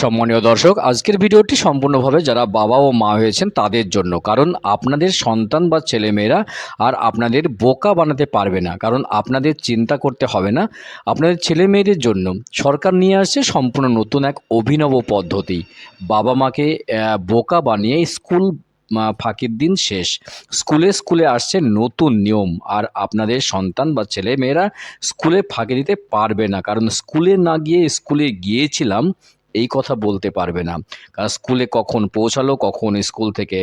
সম্মানীয় দর্শক, আজকের ভিডিওটি সম্পূর্ণভাবে যারা বাবা ও মা হয়েছেন তাদের জন্য। কারণ আপনাদের সন্তান বা ছেলেমেয়েরা আর আপনাদের বোকা বানাতে পারবে না। কারণ আপনাদের চিন্তা করতে হবে না। আপনাদের ছেলে মেয়েদের জন্য সরকার নিয়ে আসছে সম্পূর্ণ নতুন এক অভিনব পদ্ধতি। বাবা মাকে বোকা বানিয়ে স্কুল ফাঁকির দিন শেষ। স্কুলে স্কুলে আসছে নতুন নিয়ম। আর আপনাদের সন্তান বা ছেলে মেয়েরা স্কুলে ফাঁকি দিতে পারবে না। কারণ স্কুলে না গিয়ে স্কুলে গিয়েছিলাম এই কথা বলতে পারবে না। কারণ স্কুলে কখন পৌঁছালো, কখন স্কুল থেকে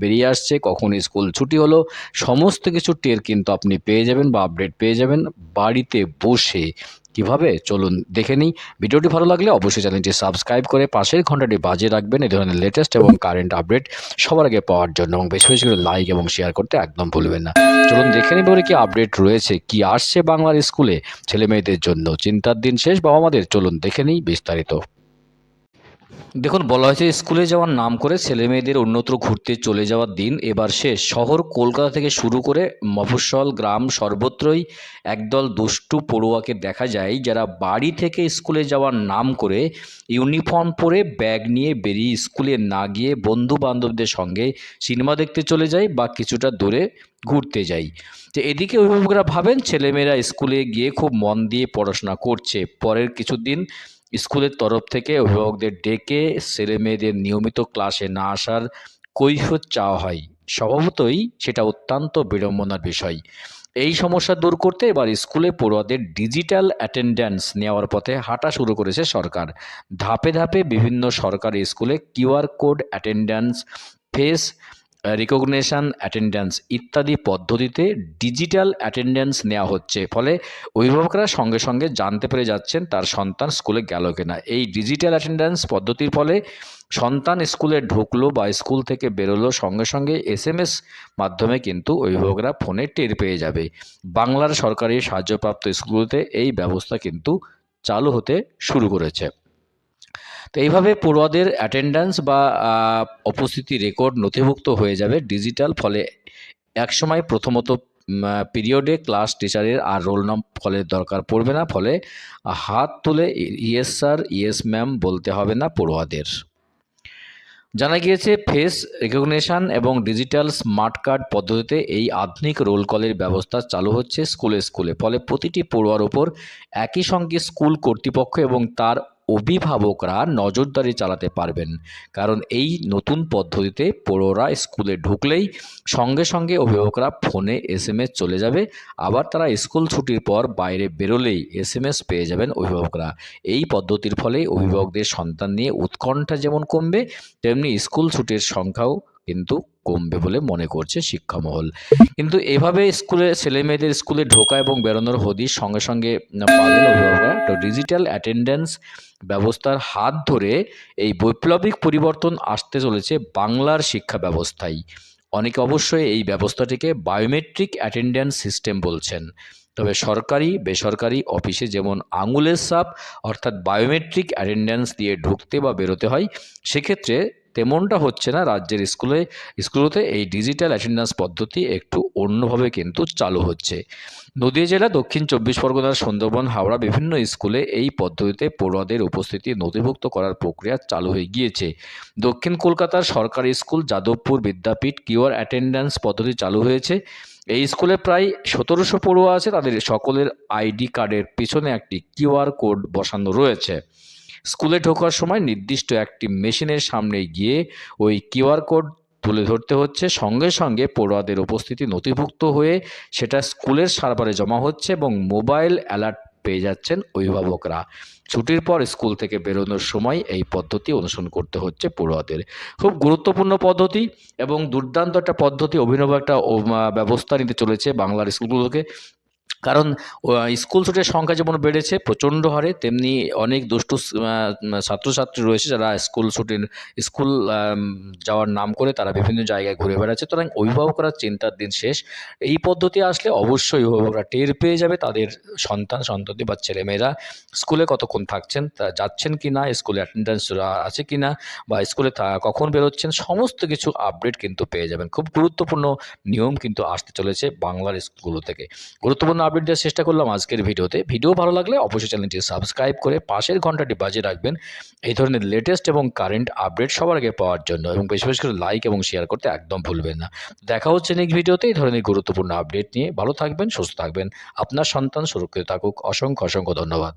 বেরিয়ে আসছে, কখন স্কুল ছুটি হলো, সমস্ত কিছু টের কিন্তু আপনি পেয়ে যাবেন বা আপডেট পেয়ে যাবেন বাড়িতে বসে। কীভাবে? চলুন দেখে নিই। ভিডিওটি ভালো লাগলে অবশ্যই চ্যানেলটি সাবস্ক্রাইব করে পাশের ঘন্টাটি বাজিয়ে রাখবেন। এই ধরনের লেটেস্ট এবং কারেন্ট আপডেট সবার আগে পাওয়ার জন্য এবং বেশি বেশি করে লাইক এবং শেয়ার করতে একদম ভুলবেন না। চলুন দেখে নিব কি আপডেট রয়েছে, কি আসছে বাংলার স্কুলে ছেলে মেয়েদের জন্য। চিন্তার দিন শেষ বাবা মাদের চলুন দেখে নিই বিস্তারিত। দেখুন, বলা হয়েছে স্কুলে যাওয়ার নাম করে ছেলে মেয়েদের অন্যত্র ঘুরতে চলে যাওয়ার দিন। এবার শেষ শহর কলকাতা থেকে শুরু করে মফস্বল, গ্রাম সর্বত্রই একদল দুষ্টু পড়ুয়াকে দেখা যায়, যারা বাড়ি থেকে স্কুলে যাওয়ার নাম করে ইউনিফর্ম পরে ব্যাগ নিয়ে বেরিয়ে স্কুলে না গিয়ে বন্ধু বান্ধবদের সঙ্গে সিনেমা দেখতে চলে যায় বা কিছুটা দূরে ঘুরতে যায়। তো এদিকে অভিভাবকরা ভাবেন, ছেলেমেয়েরা স্কুলে গিয়ে খুব মন দিয়ে পড়াশোনা করছে। পরের কিছুদিন স্কুলের তরফ থেকে অভিভাবকদের ডেকে ছেলে মেয়েদের নিয়মিত ক্লাসে না আসার কৈফিয়ত চাওয়া হয়। স্বভাবতই সেটা অত্যন্ত বিড়ম্বনার বিষয়। এই সমস্যা দূর করতে এবার স্কুলে পড়ুয়াদের ডিজিটাল অ্যাটেন্ডেন্স নেওয়ার পথে হাঁটা শুরু করেছে সরকার। ধাপে ধাপে বিভিন্ন সরকারি স্কুলে QR code attendance, face recognition attendance ইত্যাদি পদ্ধতিতে ডিজিটাল অ্যাটেন্ডেন্স নেওয়া হচ্ছে। ফলে অভিভাবকরা সঙ্গে সঙ্গে জানতে পেরে যাচ্ছেন তার সন্তান স্কুলে গেল কিনা। এই ডিজিটাল অ্যাটেন্ডেন্স পদ্ধতির ফলে সন্তান স্কুলে ঢুকলো বা স্কুল থেকে বেরোলো, সঙ্গে সঙ্গে এস এম এস মাধ্যমে কিন্তু অভিভাবকরা ফোনে টের পেয়ে যাবে। বাংলার সরকারি সাহায্যপ্রাপ্ত স্কুলগুলোতে এই ব্যবস্থা কিন্তু চালু হতে শুরু করেছে। তো এইভাবে পড়ুয়াদের অ্যাটেন্ডেন্স বা উপস্থিতি রেকর্ড নথিভুক্ত হয়ে যাবে ডিজিটাল ফলে একসময় প্রথমত পিরিয়ডে ক্লাস টিচারের আর রোল নাম ফলের দরকার পড়বে না, ফলে হাত তুলে ইয়েস স্যার ইয়েস ম্যাম বলতে হবে না পড়ুয়াদের। জানা গিয়েছে ফেস রেকগনিশন এবং ডিজিটাল স্মার্ট কার্ড পদ্ধতিতে এই আধুনিক রোল কলের ব্যবস্থা চালু হচ্ছে স্কুলে স্কুলে ফলে প্রতিটি পড়ুয়ার ওপর একই সঙ্গে স্কুল কর্তৃপক্ষ এবং তার অভিভাবকরা নজরদারি চালাতে পারবেন। কারণ এই নতুন পদ্ধতিতে পড়োরা স্কুলে ঢুকলেই সঙ্গে সঙ্গে অভিভাবকরা ফোনে এস চলে যাবে। আবার তারা স্কুল ছুটির পর বাইরে বেরোলেই এস পেয়ে যাবেন অভিভাবকরা। এই পদ্ধতির ফলে অভিভাবকদের সন্তান নিয়ে উৎকণ্ঠা যেমন কমবে, তেমনি স্কুল ছুটির সংখ্যাও কিন্তু কমবে বলে মনে করছে শিক্ষামহল। কিন্তু এভাবে স্কুলে ছেলে মেয়েদের স্কুলে ঢোকা এবং বেরোনোর হদিশ সঙ্গে সঙ্গে তো ডিজিটাল অ্যাটেন্ডেন্স ব্যবস্থার হাত ধরে এই বৈপ্লবিক পরিবর্তন আসতে চলেছে বাংলার শিক্ষা ব্যবস্থায়। অনেকে অবশ্যই এই ব্যবস্থাটিকে বায়োমেট্রিক অ্যাটেন্ডেন্স সিস্টেম বলছেন। তবে সরকারি, বেসরকারি অফিসে যেমন আঙুলের সাপ অর্থাৎ বায়োমেট্রিক অ্যাটেন্ডেন্স দিয়ে ঢুকতে বা বেরোতে হয়, সেক্ষেত্রে তেমনটা হচ্ছে না, রাজ্যের স্কুলে স্কুলতে এই ডিজিটাল অ্যাটেন্ডেন্স পদ্ধতি একটু অন্যভাবে কিন্তু চালু হচ্ছে। নদীয়া জেলা, দক্ষিণ চব্বিশ পরগনার সুন্দরবন, হাওড়া বিভিন্ন স্কুলে এই পদ্ধতিতে পড়ুয়াদের উপস্থিতি নথিভুক্ত করার প্রক্রিয়া চালু হয়ে গিয়েছে। দক্ষিণ কলকাতার সরকারি school Jadavpur Vidyapith QR attendance পদ্ধতি চালু হয়েছে। এই স্কুলে প্রায় সতেরোশো পড়ুয়া আছে, তাদের সকলের আইডি কার্ডের পিছনে একটি কিউআর কোড বসানো রয়েছে। স্কুলে ঢোকার সময় নির্দিষ্ট একটি মেশিনের সামনে গিয়ে ওই কিউআর কোড তুলে ধরতে হচ্ছে। সঙ্গে সঙ্গে পড়ুয়াদের উপস্থিতি নথিভুক্ত হয়ে সেটা স্কুলের সার্ভারে জমা হচ্ছে এবং মোবাইল অ্যালার্ট পেয়ে যাচ্ছেন অভিভাবকরা। ছুটির পর স্কুল থেকে বেরোনোর সময় এই পদ্ধতি অনুসরণ করতে হচ্ছে পড়ুয়াদের। খুব গুরুত্বপূর্ণ পদ্ধতি এবং দুর্দান্ত একটা পদ্ধতি, অভিনব একটা ব্যবস্থা নিতে চলেছে বাংলার স্কুলগুলোকে। কারণ স্কুল ছুটির সংখ্যা যেমন বেড়েছে, প্রচণ্ড হারে, তেমনি অনেক দুষ্টু ছাত্রছাত্রী রয়েছে যারা স্কুল ছুটির, স্কুল যাওয়ার নাম করে তারা বিভিন্ন জায়গায় ঘুরে বেড়াচ্ছে। সুতরাং অভিভাবকরা চিন্তার দিন শেষ। এই পদ্ধতি আসলে অবশ্যই অভিভাবকরা টের পেয়ে যাবে তাদের সন্তান, সন্ততি বা ছেলেমেয়েরা স্কুলে কতক্ষণ থাকছেন, তা যাচ্ছেন কি না স্কুলে অ্যাটেন্ডেন্স আছে কি না বা স্কুলে কখন বেরোচ্ছেন, সমস্ত কিছু আপডেট কিন্তু পেয়ে যাবেন। খুব গুরুত্বপূর্ণ নিয়ম কিন্তু আসতে চলেছে বাংলার স্কুলগুলো থেকে। গুরুত্বপূর্ণ আপডেট দেওয়ার চেষ্টা করলাম আজকের ভিডিওতে। ভিডিও ভালো লাগলে অবশ্যই চ্যানেলটি সাবস্ক্রাইব করে পাশের ঘন্টাটি বাজে রাখবেন। এই ধরনের লেটেস্ট এবং কারেন্ট আপডেট সবার আগে পাওয়ার জন্য এবং বেশি বেশি করে লাইক এবং শেয়ার করতে একদম ভুলবেন না। দেখা হচ্ছে নেক্সট ভিডিওতে এই ধরনের গুরুত্বপূর্ণ আপডেট নিয়ে। ভালো থাকবেন, সুস্থ থাকবেন। আপনার সন্তান সুরক্ষিত থাকুক। অসংখ্য অসংখ্য ধন্যবাদ।